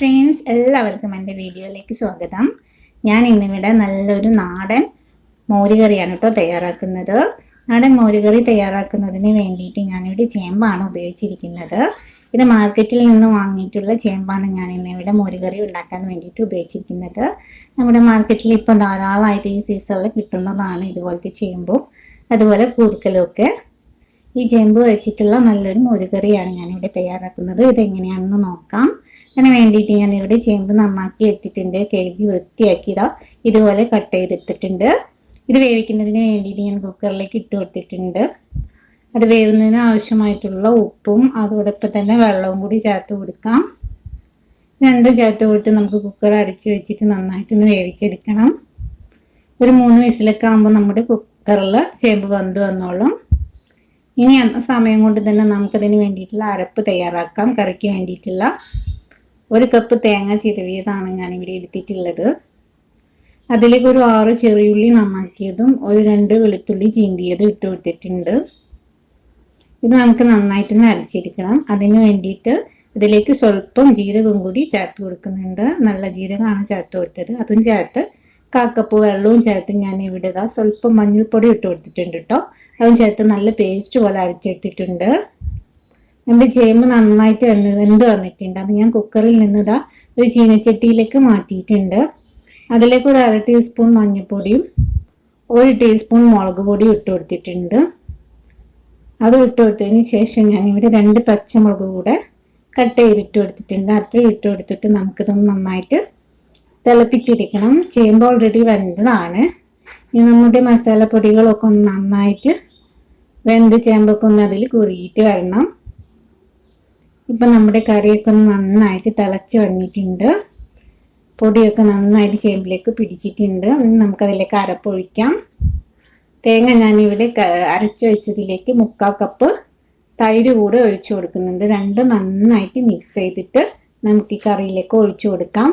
Friends എല്ലാവർക്കും എന്റെ വീഡിയോയിലേക്ക് സ്വാഗതം. ഞാൻ ഇന്നിവിടെ നല്ലൊരു നാടൻ മോരുകറിയാണ് കേട്ടോ തയ്യാറാക്കുന്നത്. നാടൻ മോരുകറി തയ്യാറാക്കുന്നതിന് വേണ്ടിയിട്ട് ഞാനിവിടെ ചേമ്പാണ് ഉപയോഗിച്ചിരിക്കുന്നത്. ഇത് മാർക്കറ്റിൽ നിന്ന് വാങ്ങിയിട്ടുള്ള ചേമ്പാണ് ഞാൻ ഇന്നിവിടെ മോരുകറി ഉണ്ടാക്കാൻ വേണ്ടിയിട്ട് ഉപയോഗിച്ചിരിക്കുന്നത്. നമ്മുടെ മാർക്കറ്റിൽ ഇപ്പോൾ ധാരാളമായിട്ട് ഈ സീസണിൽ കിട്ടുന്നതാണ് ഇതുപോലത്തെ ചേമ്പും അതുപോലെ കൂർക്കലും ഒക്കെ ഈ ചേമ്പ് വെച്ചിട്ടുള്ള നല്ലൊരു മോരുകറിയാണ് ഞാനിവിടെ തയ്യാറാക്കുന്നത്. ഇതെങ്ങനെയാണെന്ന് നോക്കാം. അതിന് വേണ്ടിയിട്ട് ഞാൻ ഇവിടെ ചേമ്പ് നന്നാക്കി എടുത്തിട്ടുണ്ട്. കഴുകി വൃത്തിയാക്കിയതാ. ഇതുപോലെ കട്ട് ചെയ്തെടുത്തിട്ടുണ്ട് ഇത് വേവിക്കുന്നതിന് വേണ്ടിയിട്ട് ഞാൻ കുക്കറിലേക്ക് ഇട്ട് കൊടുത്തിട്ടുണ്ട്. അത് വേവുന്നതിന് ആവശ്യമായിട്ടുള്ള ഉപ്പും അതോടൊപ്പം തന്നെ വെള്ളവും കൂടി ചേർത്ത് കൊടുക്കാം. രണ്ടും ചേർത്ത് കൊടുത്ത് നമുക്ക് കുക്കർ അടിച്ച് വെച്ചിട്ട് നന്നായിട്ടൊന്ന് വേവിച്ചെടുക്കണം. ഒരു മൂന്ന് വിസിലൊക്കെ ആകുമ്പോൾ നമ്മുടെ കുക്കറിൽ ചേമ്പ് വന്ന് വന്നോളും. ഇനി സമയം കൊണ്ട് തന്നെ നമുക്കതിന് വേണ്ടിയിട്ടുള്ള അരപ്പ് തയ്യാറാക്കാം. കറിക്ക് വേണ്ടിയിട്ടുള്ള ഒരു കപ്പ് തേങ്ങ ചിരവിയതാണ് ഞാനിവിടെ എടുത്തിട്ടുള്ളത്. അതിലേക്ക് ഒരു ആറ് ചെറിയുള്ളി നന്നാക്കിയതും ഒരു രണ്ട് വെളുത്തുള്ളി ചീന്തിയതും ഇട്ട് കൊടുത്തിട്ടുണ്ട്. ഇത് നമുക്ക് നന്നായിട്ടൊന്ന് അരച്ചെടുക്കണം. അതിന് വേണ്ടിയിട്ട് ഇതിലേക്ക് സ്വല്പം ജീരകം കൂടി ചേർത്ത് കൊടുക്കുന്നുണ്ട്. നല്ല ജീരകമാണ് ചേർത്ത് കൊടുത്തത്. അതും ചേർത്ത് കാക്കപ്പ് വെള്ളവും ചേർത്ത് ഞാൻ ഇവിടെ സ്വല്പം മഞ്ഞൾപ്പൊടി ഇട്ട് കൊടുത്തിട്ടുണ്ട് കേട്ടോ അതും ചേർത്ത് നല്ല പേസ്റ്റ് പോലെ അരച്ചെടുത്തിട്ടുണ്ട്. നമ്മുടെ ചേമ്പ് നന്നായിട്ട് വന്ന് വെന്ത് വന്നിട്ടുണ്ട്. അത് ഞാൻ കുക്കറിൽ നിന്ന് ഇതാ ഒരു ചീനച്ചട്ടിയിലേക്ക് മാറ്റിയിട്ടുണ്ട്. അതിലേക്ക് ഒരു അര ടീസ്പൂൺ മഞ്ഞൾപ്പൊടിയും ഒരു ടീസ്പൂൺ മുളക് പൊടിയും ഇട്ട് കൊടുത്തിട്ടുണ്ട്. അത് ഇട്ട് കൊടുത്തതിന് ശേഷം ഞാൻ ഇവിടെ രണ്ട് പച്ചമുളക് കൂടെ കട്ട് ചെയ്തിട്ട് കൊടുത്തിട്ടുണ്ട്. അത്രയും ഇട്ട് കൊടുത്തിട്ട് നമുക്കിതൊന്ന് നന്നായിട്ട് തിളപ്പിച്ചിരിക്കണം. ചേമ്പ് ഓൾറെഡി വെന്തതാണ്. ഇനി നമ്മുടെ മസാലപ്പൊടികളൊക്കെ ഒന്ന് നന്നായിട്ട് വെന്ത് ചേമ്പൊക്കെ ഒന്ന് അതിൽ കുറിയിട്ട് വരണം. ഇപ്പം നമ്മുടെ കറിയൊക്കെ ഒന്ന് നന്നായിട്ട് തിളച്ച് വന്നിട്ടുണ്ട്. പൊടിയൊക്കെ നന്നായിട്ട് ചേമ്പിലേക്ക് പിടിച്ചിട്ടുണ്ട്. നമുക്കതിലേക്ക് അരപ്പൊഴിക്കാം. തേങ്ങ ഞാനിവിടെ അരച്ചു വെച്ചതിലേക്ക് മുക്കാൽ കപ്പ് തൈര് കൂടെ ഒഴിച്ചു കൊടുക്കുന്നുണ്ട്. രണ്ടും നന്നായിട്ട് മിക്സ് ചെയ്തിട്ട് നമുക്ക് ഈ കറിയിലേക്ക് ഒഴിച്ചു കൊടുക്കാം.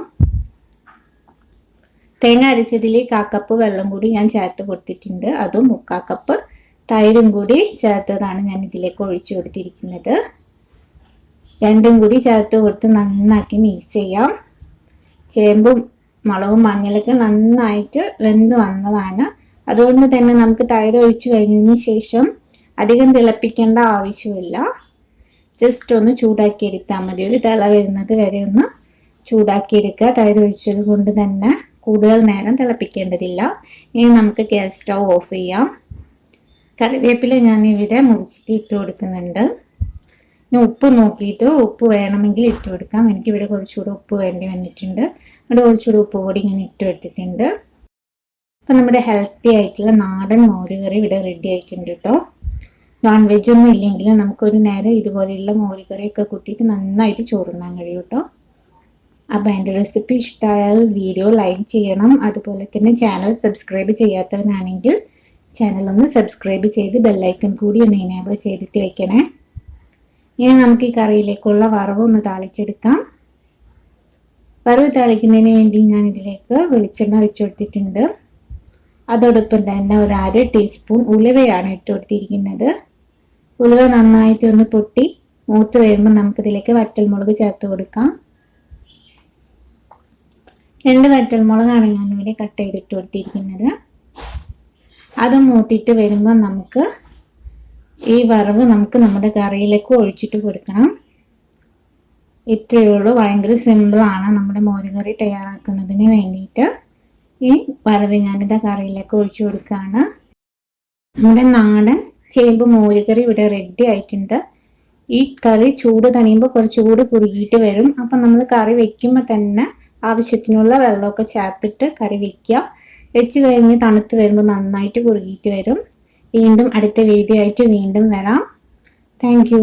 തേങ്ങ അരച്ചതിൽ കാ കപ്പ് വെള്ളം കൂടി ഞാൻ ചേർത്ത് കൊടുത്തിട്ടുണ്ട്. അതും മുക്കാ കപ്പ് തൈരും കൂടി ചേർത്തതാണ് ഞാൻ ഇതിലേക്ക് ഒഴിച്ചു കൊടുത്തിരിക്കുന്നത്. രണ്ടും കൂടി ചേർത്ത് കൊടുത്ത് നന്നാക്കി മിക്സ് ചെയ്യാം. ചേമ്പും മുളകും മഞ്ഞളൊക്കെ നന്നായിട്ട് വെന്ത് വന്നതാണ്. അതുകൊണ്ട് തന്നെ നമുക്ക് തൈര് ഒഴിച്ചു കഴിഞ്ഞതിന് ശേഷം അധികം തിളപ്പിക്കേണ്ട ആവശ്യമില്ല. ജസ്റ്റ് ഒന്ന് ചൂടാക്കി എടുത്താൽ മതി. ഒരു തിള വരുന്നത് വരെ ഒന്ന് ചൂടാക്കി എടുക്കുക. തൈര് ഒഴിച്ചത് കൊണ്ട് തന്നെ കൂടുതൽ നേരം തിളപ്പിക്കേണ്ടതില്ല. ഇനി നമുക്ക് ഗ്യാസ് സ്റ്റൗ ഓഫ് ചെയ്യാം. കറിവേപ്പില ഞാൻ ഇവിടെ മുറിച്ചിട്ട് ഇട്ട് കൊടുക്കുന്നുണ്ട്. ഇനി ഉപ്പ് നോക്കിയിട്ട് ഉപ്പ് വേണമെങ്കിൽ ഇട്ട് കൊടുക്കാം. എനിക്കിവിടെ കുറച്ചുകൂടെ ഉപ്പ് വേണ്ടി വന്നിട്ടുണ്ട്. അവിടെ കുറച്ചുകൂടെ ഉപ്പ് കൂടി ഇങ്ങനെ ഇട്ട് എടുത്തിട്ടുണ്ട് അപ്പം നമ്മുടെ ഹെൽത്തി ആയിട്ടുള്ള നാടൻ മോരുകറി ഇവിടെ റെഡി ആയിട്ടുണ്ട് കേട്ടോ. നോൺ വെജ് ഒന്നും ഇല്ലെങ്കിൽ നമുക്കൊരു നേരം ഇതുപോലെയുള്ള മോരുകറിയൊക്കെ കൂട്ടിയിട്ട് നന്നായിട്ട് ചോറുണ്ണാൻ കഴിയും കേട്ടോ. അപ്പോൾ എന്റെ റെസിപ്പി ഇഷ്ടമായാൽ വീഡിയോ ലൈക്ക് ചെയ്യണം. അതുപോലെ തന്നെ ചാനൽ സബ്സ്ക്രൈബ് ചെയ്യാത്തവനാണെങ്കിൽ ചാനൽ ഒന്ന് സബ്സ്ക്രൈബ് ചെയ്ത് ബെല്ലൈക്കൺ കൂടി ഒന്ന് എനേബിൾ ചെയ്തിട്ട് വെക്കണേ. ഇനി നമുക്ക് ഈ കറിയിലേക്കുള്ള വറവ് ഒന്ന് താളിച്ചെടുക്കാം. വറവ് താളിക്കുന്നതിന് വേണ്ടി ഞാൻ ഇതിലേക്ക് വെളിച്ചെണ്ണ വെച്ച് കൊടുത്തിട്ടുണ്ട്. അതോടൊപ്പം തന്നെ ഒരു അര ടീസ്പൂൺ ഉലുവയാണ് ഇട്ട് കൊടുത്തിരിക്കുന്നത്. ഉലുവ നന്നായിട്ട് ഒന്ന് പൊട്ടി മൂത്ത് വരുമ്പോൾ നമുക്കിതിലേക്ക് വറ്റൽമുളക് ചേർത്ത് കൊടുക്കാം. രണ്ട് വറ്റൽമുളകാണ് ഞാനിവിടെ കട്ട് ചെയ്തിട്ട് കൊടുത്തിരിക്കുന്നത്. അത് മൂത്തിട്ട് വരുമ്പോൾ നമുക്ക് ഈ വറവ് നമുക്ക് നമ്മുടെ കറിയിലേക്ക് ഒഴിച്ചിട്ട് കൊടുക്കണം. ഇത്രയേ ഉള്ളൂ. ഭയങ്കര സിമ്പിളാണ് നമ്മുടെ മോരുകറി തയ്യാറാക്കുന്നതിന് വേണ്ടിയിട്ട്. ഈ വറവ് ഞാനിതാ കറിയിലേക്ക് ഒഴിച്ചു കൊടുക്കുകയാണ്. നമ്മുടെ നാടൻ ചേമ്പ് മോരുകറി ഇവിടെ റെഡി ആയിട്ടുണ്ട്. ഈ കറി ചൂട് തണിയുമ്പോൾ കുറച്ച് ചൂട് കുറുകിയിട്ട് വരും. അപ്പം നമ്മൾ കറി വെക്കുമ്പോൾ തന്നെ ആവശ്യത്തിനുള്ള വെള്ളമൊക്കെ ചേർത്തിട്ട് കറി വെക്കുക. വെച്ച് കഴിഞ്ഞ് തണുത്ത് വരുമ്പോൾ നന്നായിട്ട് കുറുകിയിട്ട് വരും. വീണ്ടും അടുത്ത വീഡിയോ ആയിട്ട് വീണ്ടും വരാം. താങ്ക്